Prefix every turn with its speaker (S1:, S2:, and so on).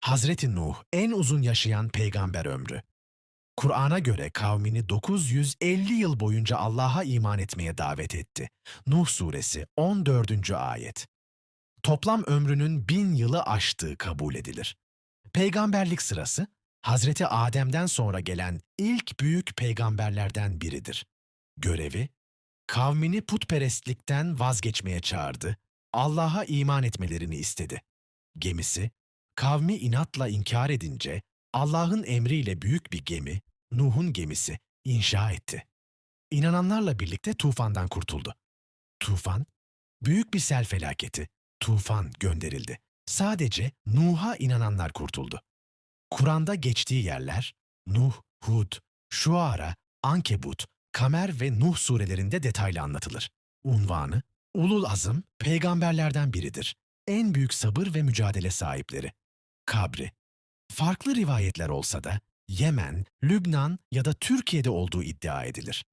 S1: Hazreti Nuh en uzun yaşayan peygamber ömrü. Kur'an'a göre kavmini 950 yıl boyunca Allah'a iman etmeye davet etti. Nuh suresi 14. ayet. Toplam ömrünün bin yılı aştığı kabul edilir. Peygamberlik sırası, Hazreti Adem'den sonra gelen ilk büyük peygamberlerden biridir. Görevi, kavmini putperestlikten vazgeçmeye çağırdı, Allah'a iman etmelerini istedi. Gemisi, kavmi inatla inkar edince Allah'ın emriyle büyük bir gemi, Nuh'un gemisi, inşa etti. İnananlarla birlikte tufandan kurtuldu. Tufan, büyük bir sel felaketi, tufan gönderildi. Sadece Nuh'a inananlar kurtuldu. Kur'an'da geçtiği yerler, Nuh, Hud, Şuara, Ankebut, Kamer ve Nuh surelerinde detaylı anlatılır. Unvanı, Ulul Azım, peygamberlerden biridir. En büyük sabır ve mücadele sahipleri. Kabri, farklı rivayetler olsa da Yemen, Lübnan ya da Türkiye'de olduğu iddia edilir.